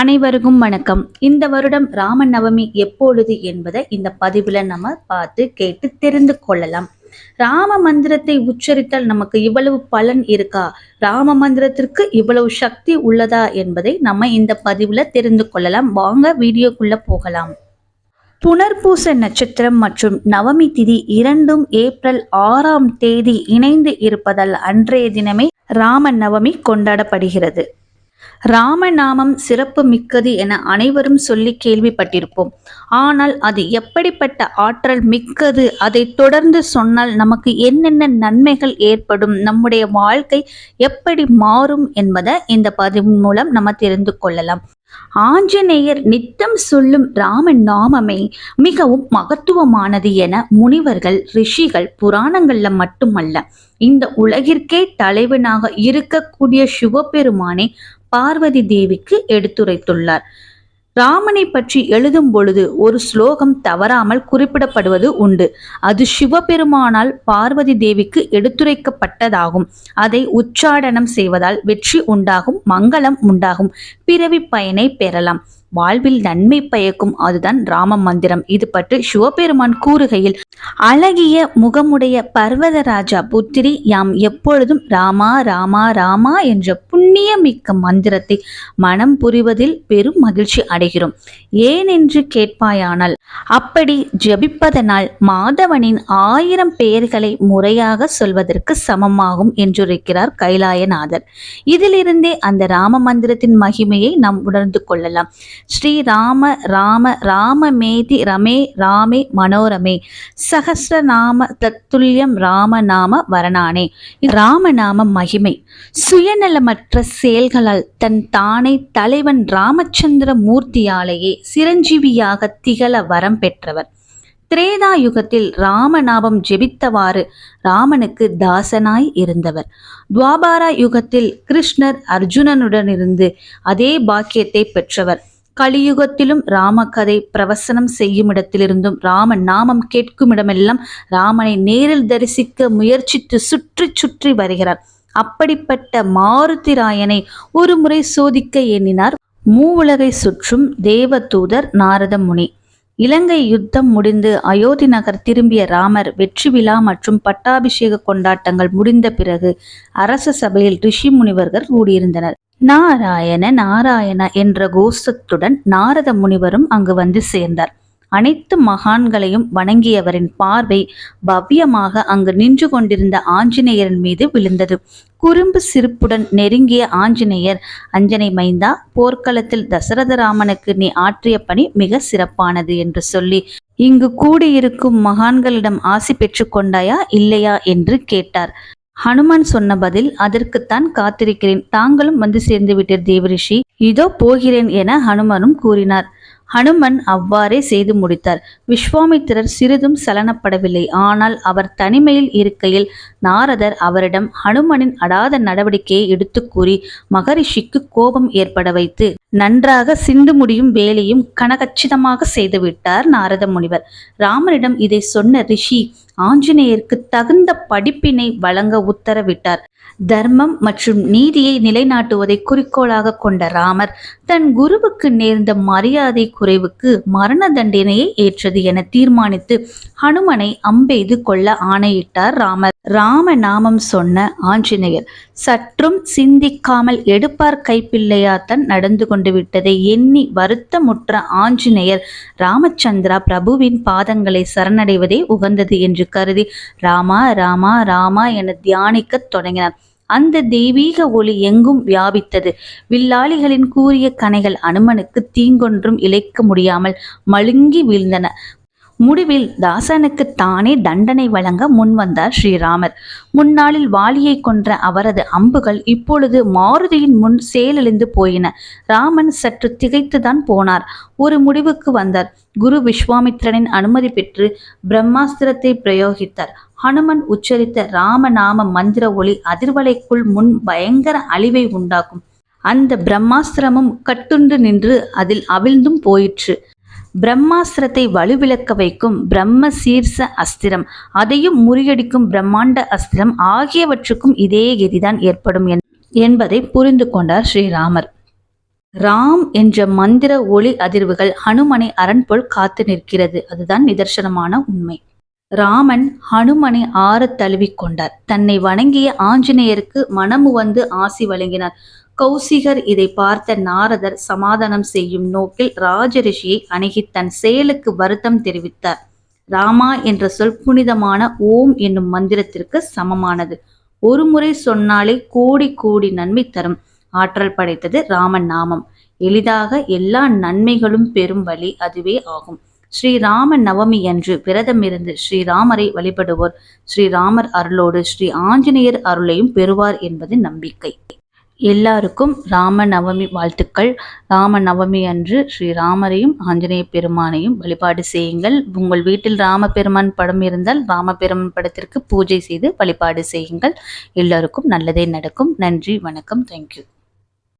அனைவருக்கும் வணக்கம். இந்த வருடம் ராம நவமி எப்பொழுது என்பதை இந்த பதிவில் நம்ம பார்த்து கேட்டு தெரிந்து கொள்ளலாம். ராம மந்திரத்தை உச்சரித்தால் நமக்கு இவ்வளவு பலன் இருக்கா? ராம மந்திரத்திற்கு இவ்வளவு சக்தி உள்ளதா என்பதை நம்ம இந்த பதிவில் தெரிந்து கொள்ளலாம். வாங்க வீடியோக்குள்ள போகலாம். புனர்பூச நட்சத்திரம் மற்றும் நவமி திதி இரண்டும் ஏப்ரல் ஆறாம் தேதி இணைந்து இருப்பதால் அன்றைய தினமே ராம நவமி கொண்டாடப்படுகிறது. ராமநாமம் சிறப்பு மிக்கது என அனைவரும் சொல்லி கேள்விப்பட்டிருப்போம். ஆனால் அது எப்படிப்பட்ட ஆற்றல் மிக்கது? அதை தொடர்ந்து சொன்னால் நமக்கு என்னென்ன நன்மைகள் ஏற்படும்? நம்முடைய வாழ்க்கை எப்படி மாறும் என்பதை இந்த பதிவு மூலம் நம்ம தெரிந்து கொள்ளலாம். ஆஞ்சநேயர் நித்தம் சொல்லும் ராம நாமமே மிகவும் மகத்துவமானது என முனிவர்கள் ரிஷிகள் புராணங்கள்ல மட்டுமல்ல இந்த உலகிற்கே தலைவனாக இருக்கக்கூடிய சிவபெருமானே பார்வதி தேவிக்கு எடுத்துரைத்துள்ளார். ராமனை பற்றி எழுதும் பொழுது ஒரு ஸ்லோகம் தவறாமல் குறிப்பிடப்படுவது உண்டு. அது சிவபெருமானால் பார்வதி தேவிக்கு எடுத்துரைக்கப்பட்டதாகும். அதை உச்சாடனம் செய்வதால் வெற்றி உண்டாகும் மங்களம் உண்டாகும். பிறவி பயனை பெறலாம். வாழ்வில் நன்மை பயக்கும். அதுதான் ராம மந்திரம். இது பற்றி சிவபெருமான் கூறுகையில் அழகிய முகமுடைய பர்வதராஜா புத்திரி யாம் எப்பொழுதும் ராமா ராமா ராமா என்ற புண்ணிய மிக்க மந்திரத்தை மனம் புரிவதில் பெரும் மகிழ்ச்சி அடைகிறோம். ஏன் என்று கேட்பாயானால் அப்படி ஜபிப்பதனால் மாதவனின் ஆயிரம் பெயர்களை முறையாக சொல்வதற்கு சமமாகும் என்றிருக்கிறார் கைலாயநாதர். இதிலிருந்தே அந்த ராம மந்திரத்தின் மகிமையை நாம் உணர்ந்து கொள்ளலாம். ஸ்ரீராம ராம ராமமேதி ரமே ராமே மனோரமே. சகசிரநாம தத்துல்யம் ராமநாம வரணானே ராமநாம மகிமை. சுயநலமற்ற செயல்களால் தன் தானை தலைவன் ராமச்சந்திர மூர்த்தியாலேயே சிரஞ்சீவியாக திகழ வரம் பெற்றவர். திரேதா யுகத்தில் ராமநாபம் ஜெபித்தவாறு ராமனுக்கு தாசனாய் இருந்தவர். துவாபாரா யுகத்தில் கிருஷ்ணர் அர்ஜுனனுடன் இருந்து அதே பாக்கியத்தை பெற்றவர். கலியுகத்திலும் ராமகதை பிரவசனம் செய்யும் இடத்திலிருந்தும் ராமன் நாமம் கேட்கும் இடமெல்லாம் ராமனை நேரில் தரிசிக்க முயற்சித்து சுற்றி சுற்றி வருகிறார். அப்படிப்பட்ட மாருதிராயனை ஒரு முறை சோதிக்க எண்ணினார் மூவுலகை சுற்றும் தேவதூதர் நாரத முனி இலங்கை யுத்தம் முடிந்து அயோத்தி நகர் திரும்பிய ராமர் வெற்றி விழா மற்றும் பட்டாபிஷேக கொண்டாட்டங்கள் முடிந்த பிறகு அரச சபையில் ரிஷி முனிவர்கள் கூடியிருந்தனர். நாராயண நாராயண என்ற கோஷத்துடன் நாரத முனிவரும் அங்கு வந்து சேர்ந்தார். அனைத்து மகான்களையும் வணங்கியவரின் பார்வை பவ்யமாக அங்கு நின்று கொண்டிருந்த ஆஞ்சநேயரின் மீது விழுந்தது. குறும்பு சிரிப்புடன் நெருங்கிய ஆஞ்சநேயர் அஞ்சனை மைந்தா போர்க்களத்தில் தசரத ராமனுக்கு நீ ஆற்றிய பணி மிக சிறப்பானது என்று சொல்லி இங்கு கூடியிருக்கும் மகான்களிடம் ஆசி பெற்று கொண்டாயா இல்லையா? என்று கேட்டார். ஹனுமான் சொன்ன பதில் அதற்குத்தான் காத்திருக்கிறேன். தாங்களும் வந்து சேர்ந்து விட்டீர் தேவரிஷி. இதோ போகிறேன் என ஹனுமனும் கூறினார். ஹனுமன் அவ்வாறே செய்து முடித்தார். விஸ்வாமித்திரர் சிறிதும் சலனப்படவில்லை. ஆனால் அவர் தனிமையில் இருக்கையில் நாரதர் அவரிடம் ஹனுமனின் அடாத நடவடிக்கையை எடுத்து கூறி மகரிஷிக்கு கோபம் ஏற்பட வைத்து நன்றாக சிந்து முடியும் வேலையும் கனகச்சிதமாக செய்துவிட்டார் நாரத முனிவர். ராமனிடம் இதை சொன்ன ரிஷி ஆஞ்சநேயருக்கு தகுந்த படிப்பினை வழங்க உத்தரவிட்டார். தர்மம் மற்றும் நீதியை நிலைநாட்டுவதை குறிக்கோளாக கொண்ட ராமர் தன் குருவுக்கு நேர்ந்த மரியாதை குறைவுக்கு மரண தண்டனையை ஏற்றது என தீர்மானித்து ஹனுமனை அம்பெய்து கொள்ள ஆணையிட்டார் ராமர். ராம நாமம் சொன்ன ஆஞ்சநேயர் சற்றும் சிந்திக்காமல் எடுப்பார் கைப்பிள்ளையாத்தன் நடந்து கொண்டு விட்டதை எண்ணி வருத்தமுற்ற ஆஞ்சநேயர் ராமச்சந்திரா பிரபுவின் பாதங்களை சரணடைவதே உகந்தது என்று கருதி ராமா ராமா ராமா என தியானிக்கத் தொடங்கினார். அந்த தெய்வீக ஒளி எங்கும் வியாபித்தது. வில்லாளிகளின் கூறிய கனைகள் அனுமனுக்கு தீங்கொன்றும் இழைக்க முடியாமல் மழுங்கி வீழ்ந்தன. முடிவில் தாசனுக்கு தானே தண்டனை வழங்க முன்வந்தார் ஸ்ரீராமர். முன்னாளில் வாலியை கொன்ற அவரது அம்புகள் இப்பொழுது மாருதியின் முன் செயலிழந்து போயின. ராமன் சற்று திகைத்துதான் போனார். ஒரு முடிவுக்கு வந்தார். குரு விஸ்வாமித்ரனின் அனுமதி பெற்று பிரம்மாஸ்திரத்தை பிரயோகித்தார். ஹனுமன் உச்சரித்த ராமநாம மந்திர ஒளி அதிர்வலைக்குள் முன் பயங்கர அழிவை உண்டாக்கும். அந்த பிரம்மாஸ்திரமும் கட்டுண்டு நின்று அதில் அவிழ்ந்தும் போயிற்று. பிரம்மாஸ்திரத்தை வலுவிளக்க வைக்கும் பிரம்ம சீர்ச அஸ்திரம். அதையும் முறியடிக்கும் பிரம்மாண்ட அஸ்திரம் ஆகியவற்றுக்கும் இதே கதிதான் ஏற்படும் என்பதை புரிந்து கொண்டார் ஸ்ரீராமர். ராம் என்ற மந்திர ஒளி அதிர்வுகள் ஹனுமனை அரண் போல் காத்து நிற்கிறது. அதுதான் நிதர்சனமான உண்மை. ராமன் ஹனுமனை ஆற தழுவிக் கொண்டார். தன்னை வணங்கிய ஆஞ்சநேயருக்கு மனமு வந்து ஆசி வழங்கினார். கௌசிகர் இதை பார்த்த நாரதர் சமாதானம் செய்யும் நோக்கில் ராஜரிஷியை அணுகி தன் செயலுக்கு வருத்தம் தெரிவித்தார். ராமா என்ற சொல் புனிதமான ஓம் என்னும் மந்திரத்திற்கு சமமானது. ஒரு முறை சொன்னாலே கோடி கோடி நன்மை தரும். ஆற்றல் படைத்தது ராமன் நாமம். எளிதாக எல்லா நன்மைகளும் பெறும் வழி அதுவே ஆகும். ஸ்ரீராம நவமி அன்று விரதமிருந்து ஸ்ரீராமரை வழிபடுவோர். ஸ்ரீராமர் அருளோடு ஸ்ரீ ஆஞ்சநேயர் அருளையும் பெறுவார் என்பது நம்பிக்கை. எல்லாருக்கும் ராம நவமி வாழ்த்துக்கள். ராம நவமி அன்று ஸ்ரீராமரையும் ஆஞ்சநேய பெருமானையும் வழிபாடு செய்யுங்கள். உங்கள் வீட்டில் ராமபெருமான் படம் இருந்தால் ராமபெருமான் படத்திற்கு பூஜை செய்து வழிபாடு செய்யுங்கள். எல்லோருக்கும் நல்லதே நடக்கும். நன்றி வணக்கம். தேங்க்யூ